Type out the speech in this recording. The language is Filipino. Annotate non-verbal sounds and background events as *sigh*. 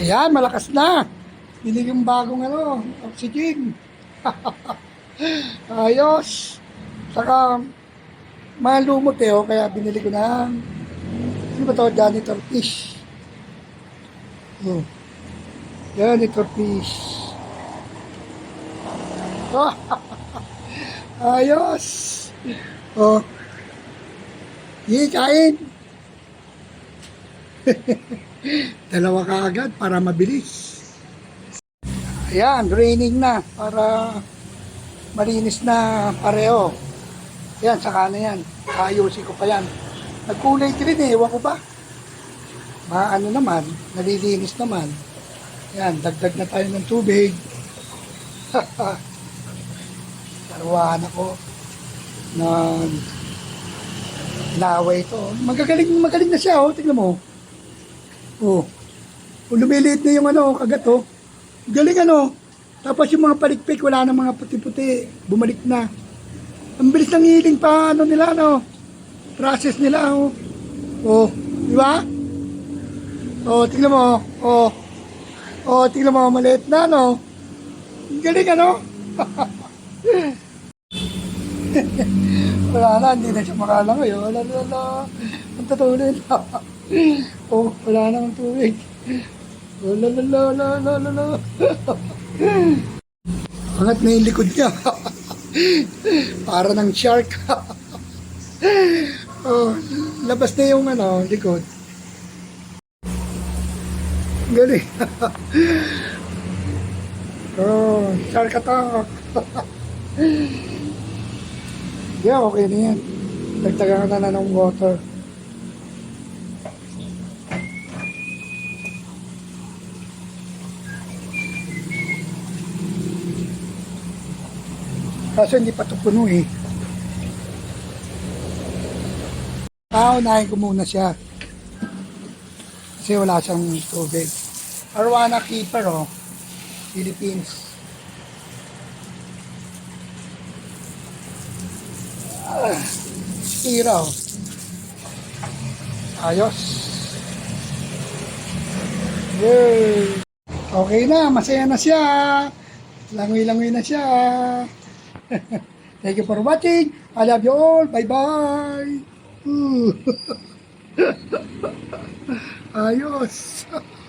Ayan, malakas na. Binig yung bagong ano, oxygen. *laughs* Ayos. Saka, malumot eh, oh, kaya binili ko na. Ano ba ito? Janitor fish. Oh. Janitor fish. Oh. *laughs* Ayos. Oh. Hindi, kain. *laughs* Dalawa ka agad para mabilis. Ayan, raining na para malinis na pareho. Ayan, saka na yan. Ayusin ko pa yan. Nagkulay green eh, ewan ko ba? Maano naman, nalilinis naman. Ayan, dagdag na tayo ng tubig. *laughs* Tarwahan ako na Laway ito. Magagaling, magaling na siya, oh. Tingnan mo. Oh. Oh, lumiliit na yung ano, kagat, oh. Galing, ano. Tapos yung mga palikpik, wala na mga puti-puti. Bumalik na. Ang bilis ng healing pa, ano nila, ano. Process nila, oh. Oh, di ba? Oh, tingnan mo. Oh. Oh, tingnan mo, maliit na, no. Galing, ano. *laughs* Wala na, hindi na siya makalangoy. Wala na, wala. Ang tatuloy na. *laughs* oh, wala na ang tubig. Wala, wala, wala, wala, wala. Angat na yung likod niya. *laughs* Para ng shark. *laughs* oh, labas na yung ano, likod. Galing. *laughs* oh, shark attack. Yeah, okay na yan. Nagtaga na na ng water. Kaso hindi pa ito puno eh. Ah, unahin ko muna siya. Kasi wala siyang tubig. Arwana Keeper, oh. Philippines. Tira, oh. Ayos. Yay! Okay na, masaya na siya. Langoy-langoy na siya. *laughs* Thank you for watching. I love you all. Bye-bye. *laughs* Ayos. *laughs*